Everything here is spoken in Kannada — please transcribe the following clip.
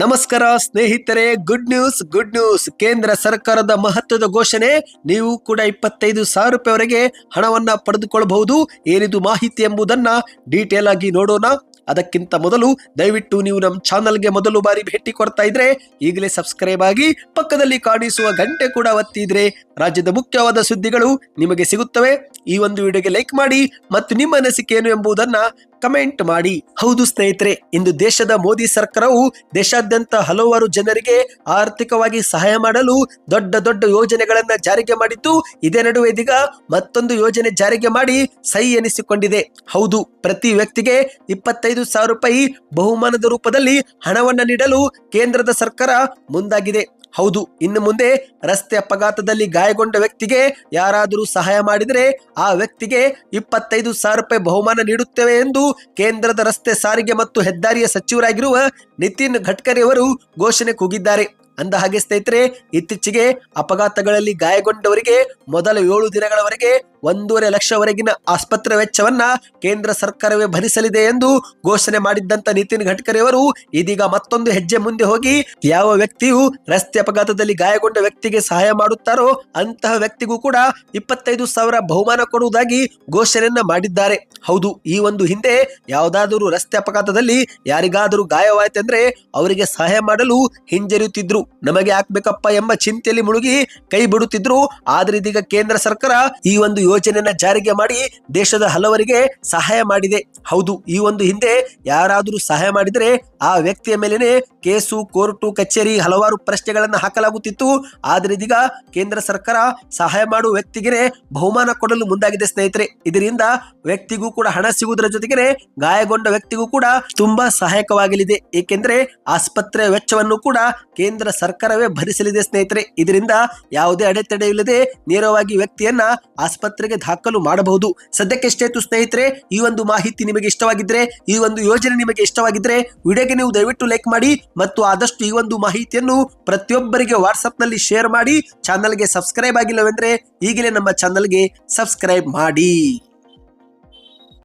ನಮಸ್ಕಾರ ಸ್ನೇಹಿತರೆ ಗುಡ್ ನ್ಯೂಸ್ ಗುಡ್ ನ್ಯೂಸ್ ಕೇಂದ್ರ ಸರ್ಕಾರದ ಮಹತ್ವದ ಘೋಷಣೆ, ನೀವು ಕೂಡ ಇಪ್ಪತ್ತೈದು ಸಾವಿರ ರೂಪಾಯಿವರೆಗೆ ಹಣವನ್ನ ಪಡೆದುಕೊಳ್ಳಬಹುದು. ಏನಿದು ಮಾಹಿತಿ ಎಂಬುದನ್ನ ಡೀಟೇಲ್ ಆಗಿ ನೋಡೋಣ. ಅದಕ್ಕಿಂತ ಮೊದಲು ದಯವಿಟ್ಟು ನೀವು ನಮ್ಮ ಚಾನಲ್ಗೆ ಮೊದಲು ಬಾರಿ ಭೇಟಿ ಕೊಡ್ತಾ ಇದ್ರೆ ಈಗಲೇ ಸಬ್ಸ್ಕ್ರೈಬ್ ಆಗಿ ಪಕ್ಕದಲ್ಲಿ ಕಾಣಿಸುವ ಗಂಟೆ ಕೂಡ ಒತ್ತಿದ್ರೆ ರಾಜ್ಯದ ಮುಖ್ಯವಾದ ಸುದ್ದಿಗಳು ನಿಮಗೆ ಸಿಗುತ್ತವೆ. ಈ ಒಂದು ವಿಡಿಯೋಗೆ ಲೈಕ್ ಮಾಡಿ ಮತ್ತು ನಿಮ್ಮ ಅನಿಸಿಕೆ ಏನು ಎಂಬುದನ್ನ ಕಮೆಂಟ್ ಮಾಡಿ. ಹೌದು ಸ್ನೇಹಿತರೆ, ಇಂದು ದೇಶದ ಮೋದಿ ಸರ್ಕಾರವು ದೇಶಾದ್ಯಂತ ಹಲವಾರು ಜನರಿಗೆ ಆರ್ಥಿಕವಾಗಿ ಸಹಾಯ ಮಾಡಲು ದೊಡ್ಡ ದೊಡ್ಡ ಯೋಜನೆಗಳನ್ನ ಜಾರಿಗೆ ಮಾಡಿದ್ದು, ಇದೇ ನಡುವೆ ಇದೀಗ ಮತ್ತೊಂದು ಯೋಜನೆ ಜಾರಿಗೆ ಮಾಡಿ ಸಹಿ ಎನಿಸಿಕೊಂಡಿದೆ. ಹೌದು, ಪ್ರತಿ ವ್ಯಕ್ತಿಗೆ ಇಪ್ಪತ್ತೈದು ಸಾವಿರ ರೂಪಾಯಿ ಬಹುಮಾನದ ರೂಪದಲ್ಲಿ ಹಣವನ್ನು ನೀಡಲು ಕೇಂದ್ರದ ಸರ್ಕಾರ ಮುಂದಾಗಿದೆ. ಹೌದು, ಇನ್ನು ಮುಂದೆ ರಸ್ತೆ ಅಪಘಾತದಲ್ಲಿ ಗಾಯಗೊಂಡ ವ್ಯಕ್ತಿಗೆ ಯಾರಾದರೂ ಸಹಾಯ ಮಾಡಿದರೆ ಆ ವ್ಯಕ್ತಿಗೆ ಇಪ್ಪತ್ತೈದು ಸಾವಿರ ರೂಪಾಯಿ ಬಹುಮಾನ ನೀಡುತ್ತೇವೆ ಎಂದು ಕೇಂದ್ರದ ರಸ್ತೆ ಸಾರಿಗೆ ಮತ್ತು ಹೆದ್ದಾರಿಯ ಸಚಿವರಾಗಿರುವ ನಿತಿನ್ ಗಡ್ಕರಿ ಅವರು ಘೋಷಣೆ ಕೂಗಿದ್ದಾರೆ. ಅಂದ ಹಾಗೆ ಸ್ನೇಹಿತರೆ, ಇತ್ತೀಚೆಗೆ ಅಪಘಾತಗಳಲ್ಲಿ ಗಾಯಗೊಂಡವರಿಗೆ ಮೊದಲ ಏಳು ದಿನಗಳವರೆಗೆ ಒಂದೂವರೆ ಲಕ್ಷವರೆಗಿನ ಆಸ್ಪತ್ರೆ ವೆಚ್ಚವನ್ನ ಕೇಂದ್ರ ಸರ್ಕಾರವೇ ಭರಿಸಲಿದೆ ಎಂದು ಘೋಷಣೆ ಮಾಡಿದ್ದಂತ ನಿತಿನ್ ಗಡ್ಕರಿ ಅವರು, ಇದೀಗ ಮತ್ತೊಂದು ಹೆಜ್ಜೆ ಮುಂದೆ ಹೋಗಿ ಯಾವ ವ್ಯಕ್ತಿಯು ರಸ್ತೆ ಅಪಘಾತದಲ್ಲಿ ಗಾಯಗೊಂಡ ವ್ಯಕ್ತಿಗೆ ಸಹಾಯ ಮಾಡುತ್ತಾರೋ ಅಂತಹ ವ್ಯಕ್ತಿಗೂ ಕೂಡ ಇಪ್ಪತ್ತೈದು ಸಾವಿರ ಬಹುಮಾನ ಕೊಡುವುದಾಗಿ ಘೋಷಣೆಯನ್ನ ಮಾಡಿದ್ದಾರೆ. ಹೌದು, ಈ ಒಂದು ಹಿಂದೆ ಯಾವುದಾದರೂ ರಸ್ತೆ ಅಪಘಾತದಲ್ಲಿ ಯಾರಿಗಾದರೂ ಗಾಯವಾಯ್ತೆಂದ್ರೆ ಅವರಿಗೆ ಸಹಾಯ ಮಾಡಲು ಹಿಂಜರಿಯುತ್ತಿದ್ರು. ನಮಗೆ ಹಾಕ್ಬೇಕಪ್ಪ ಎಂಬ ಚಿಂತೆಯಲ್ಲಿ ಮುಳುಗಿ ಕೈ ಬಿಡುತ್ತಿದ್ರು. ಆದ್ರೆ ಇದೀಗ ಕೇಂದ್ರ ಸರ್ಕಾರ ಈ ಒಂದು ಯೋಜನೆಯನ್ನ ಜಾರಿಗೆ ಮಾಡಿ ದೇಶದ ಹಲವರಿಗೆ ಸಹಾಯ ಮಾಡಿದೆ. ಹೌದು, ಈ ಒಂದು ಹಿಂದೆ ಯಾರಾದರೂ ಸಹಾಯ ಮಾಡಿದರೆ ಆ ವ್ಯಕ್ತಿಯ ಮೇಲೇನೆ ಕೇಸು, ಕೋರ್ಟು, ಕಚೇರಿ ಹಲವಾರು ಪ್ರಶ್ನೆಗಳನ್ನ ಹಾಕಲಾಗುತ್ತಿತ್ತು. ಆದರೆ ಇದೀಗ ಕೇಂದ್ರ ಸರ್ಕಾರ ಸಹಾಯ ಮಾಡುವ ವ್ಯಕ್ತಿಗೆ ಬಹುಮಾನ ಕೊಡಲು ಮುಂದಾಗಿದೆ ಸ್ನೇಹಿತರೆ. ಇದರಿಂದ ವ್ಯಕ್ತಿಗೂ ಕೂಡ ಹಣ ಸಿಗುವುದರ ಜೊತೆಗೆ ಗಾಯಗೊಂಡ ವ್ಯಕ್ತಿಗೂ ಕೂಡ ತುಂಬಾ ಸಹಾಯಕವಾಗಲಿದೆ. ಏಕೆಂದರೆ ಆಸ್ಪತ್ರೆ ವೆಚ್ಚವನ್ನು ಕೂಡ ಕೇಂದ್ರ ಸರ್ಕಾರವೇ ಭರಿಸಲಿದೆ ಸ್ನೇಹಿತರೆ. ಇದರಿಂದ ಯಾವುದೇ ಅಡೆತಡೆ ಇಲ್ಲದೆ ನೇರವಾಗಿ ವ್ಯಕ್ತಿಯನ್ನ ಆಸ್ಪತ್ರೆಗೆ ದಾಖಲು ಮಾಡಬಹುದು. ಸದ್ಯಕ್ಕೆ ಎಷ್ಟೇತು ಸ್ನೇಹಿತರೆ, ಈ ಒಂದು ಮಾಹಿತಿ ನಿಮಗೆ ಇಷ್ಟವಾಗಿದ್ರೆ, ಈ ಒಂದು ಯೋಜನೆ ನಿಮಗೆ ಇಷ್ಟವಾಗಿದ್ರೆ, ವಿಡಿಯೋಗೆ ನೀವು ದಯವಿಟ್ಟು ಲೈಕ್ ಮಾಡಿ ಮತ್ತು ಆದಷ್ಟು ಈ ಒಂದು ಮಾಹಿತಿಯನ್ನು ಪ್ರತಿಯೊಬ್ಬರಿಗೆ ವಾಟ್ಸ್ಆಪ್ನಲ್ಲಿ ಶೇರ್ ಮಾಡಿ, ಚಾನಲ್ಗೆ ಸಬ್ಸ್ಕ್ರೈಬ್ ಆಗಿಲ್ಲವೆಂದ್ರೆ ಈಗಲೇ ನಮ್ಮ ಚಾನಲ್ಗೆ ಸಬ್ಸ್ಕ್ರೈಬ್ ಮಾಡಿ.